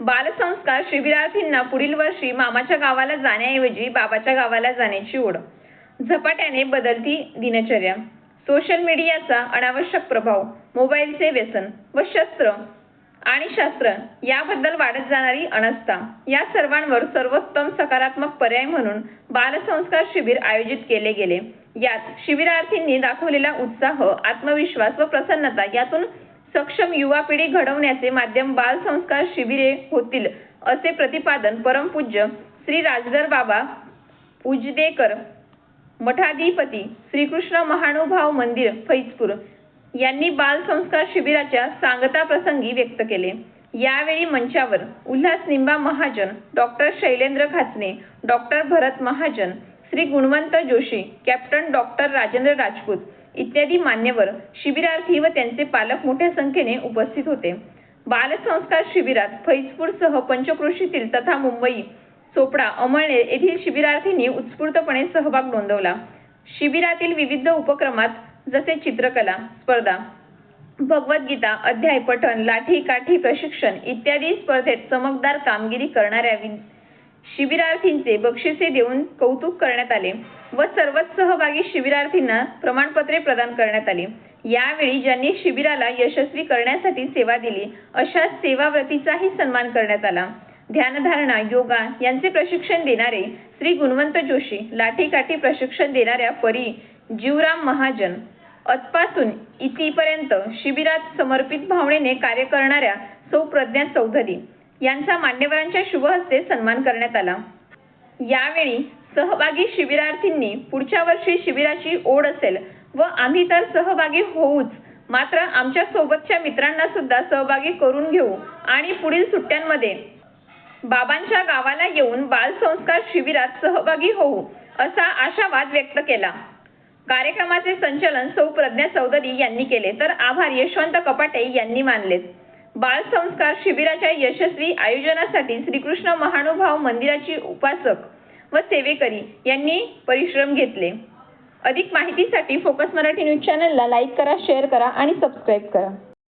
बालसंस्कार शिबिरार्थींना पुढील वर्षी मामाच्या गावाला जाण्याऐवजी बाबाच्या गावाला जाण्याची ओढ. झपाट्याने बदलती दिनचर्या. सोशल मीडियाचा अनावश्यक प्रभाव मोबाईलचे व्यसन व शस्त्र आणि शास्त्र याबद्दल वाढत जाणारी अनास्था या सर्वांवर सर्वोत्तम सकारात्मक पर्याय म्हणून बालसंस्कार शिबिर आयोजित केले गेले. यात शिबिरार्थींनी दाखवलेला उत्साह आत्मविश्वास व प्रसन्नता यातून सक्षम युवा पिढी घडवण्याचे माध्यम बालसंस्कार शिबिरे होतील असे प्रतिपादन परमपूज्य श्री राजधर बाबा उजदेकर मठाधिपती श्रीकृष्ण महानुभाव मंदिर फैजपूर यांनी बाल संस्कार शिबिराच्या सांगता प्रसंगी व्यक्त केले. यावेळी मंचावर Ulhas Nimba Mahajan doctor Shailendra Khachane doctor Bharat Mahajan Shri Gunwant Joshi captain doctor Rajendra Rajput इत्यादी मान्यवर शिबिरार्थी व त्यांचे पालक मोठ्या संख्येने उपस्थित होते. बालसंस्कार शिबिरात फैजपूरसह पंचक्रोशीतील तथा मुंबई चोपडा अमळनेर येथील शिबिरार्थींनी उत्स्फूर्तपणे सहभाग नोंदवला. शिबिरातील विविध उपक्रमात जसे चित्रकला स्पर्धा भगवद्गीता अध्याय पठण लाठी काठी प्रशिक्षण इत्यादी स्पर्धेत चमकदार कामगिरी करणाऱ्या शिबिरार्थींचे बक्षिसे देऊन कौतुक करण्यात आले व सर्वच सहभागी शिबिरार्थींना प्रमाणपत्रे प्रदान करण्यात आली. यावेळी ज्यांनी शिबिराला यशस्वी करण्यासाठी सेवा दिली अशा सेवाव्रतीचाही सन्मान करण्यात आला. ध्यानधारणा योगा यांचे प्रशिक्षण देणारे श्री गुणवंत जोशी लाठीकाठी प्रशिक्षण देणाऱ्या परी जीवराम महाजन अतपासून इथपर्यंत शिबिरात समर्पित भावनेने कार्य करणाऱ्या सौ प्रज्ञा चौधरी यांचा मान्यवरांच्या शुभहस्ते सन्मान करण्यात आला. यावेळी सहभागी शिबिरार्थींनी पुढच्या वर्षी शिबिराची ओढ असेल व आम्ही तर सहभागी होऊच मात्र आमच्या सोबतच्या मित्रांना सुद्धा सहभागी करून घेऊ आणि पुढील सुट्ट्यांमध्ये बाबांच्या गावाला येऊन बालसंस्कार शिबिरात सहभागी होऊ असा आशावाद व्यक्त केला. कार्यक्रमाचे संचलन सौ प्रज्ञा चौधरी यांनी केले तर आभार यशवंत कपाटे यांनी मानलेत. बालसंस्कार शिबिराच्या यशस्वी आयोजनासाठी श्रीकृष्ण महानुभाव मंदिराची उपासक व सेवेकरी यांनी परिश्रम घेतले. अधिक माहितीसाठी फोकस मराठी न्यूज चॅनलला लाईक करा शेअर करा आणि सबस्क्राईब करा.